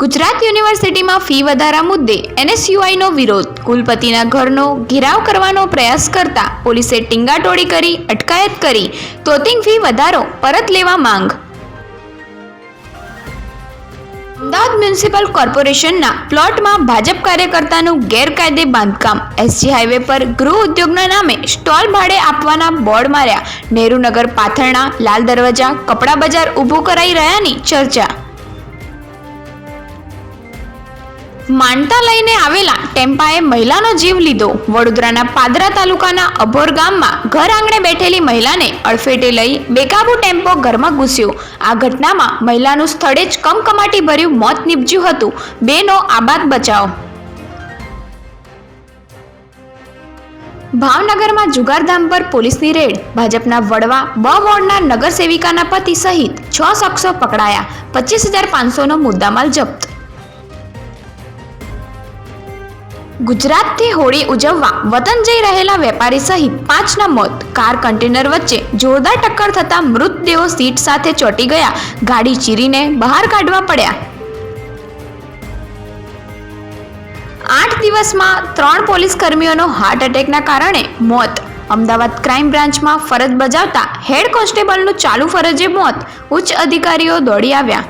ગુજરાત યુનિવર્સિટીમાં ફી વધારા મુદ્દે એનએસયુઆઈનો વિરોધ. કુલપતિના ઘરનો ઘેરાવ કરવાનો પ્રયાસ કરતા પોલીસે ટીંગાટોળી કરી, અટકાયત કરી. તોતિંગ ફી વધારો, પરત લેવા માંગ. અમદાવાદ મ્યુનિસિપલ કોર્પોરેશનના પ્લોટમાં ભાજપ કાર્યકર્તાનું ગેરકાયદે બાંધકામ. એસજી હાઈવે પર ગૃહ ઉદ્યોગના નામે સ્ટોલ ભાડે આપવાના બોર્ડ માર્યા. નહેરુનગર પાથરણા, લાલ દરવાજા, કપડા બજાર ઊભું કરાઈ રહ્યાની ચર્ચા. માનતા લઈને આવેલા ટેમ્પાએ મહિલાનો જીવ લીધો. વડોદરાના પાદરા તાલુકાના અભોર ગામમાં ઘર આંગણે બેઠેલી મહિલાને અડફેટે લઈ બેકાબુ ટેમ્પો ઘરમાં ઘૂસ્યો. આ ઘટનામાં મહિલાનું સ્થળે જ કમકમાટી ભર્યું મોત નીપજ્યું હતું. બેનો આબાદ બચાવ. ભાવનગરમાં જુગારધામ પર પોલીસની રેડ. ભાજપના વડવા બ વોર્ડના નગરસેવિકાના પતિ સહિત છ શખ્સો પકડાયા. પચીસ હજાર પાંચસોનો મુદ્દામાલ જપ્ત. ગુજરાતથી હોળી ઉજવવા વતન જઈ રહેલા વેપારી સહિત પાંચના મોત. કાર કન્ટેનર વચ્ચે જોરદાર ટક્કર થતા મૃતદેહો સીટ સાથે ચોંટી ગયા. ગાડી ચીરીને બહાર કાઢવા પડ્યા. આઠ દિવસમાં ત્રણ પોલીસ કર્મીઓનો હાર્ટ એટેકના કારણે મોત. અમદાવાદ ક્રાઇમ બ્રાન્ચમાં ફરજ બજાવતા હેડ કોન્સ્ટેબલનું ચાલુ ફરજે મોત. ઉચ્ચ અધિકારીઓ દોડી આવ્યા.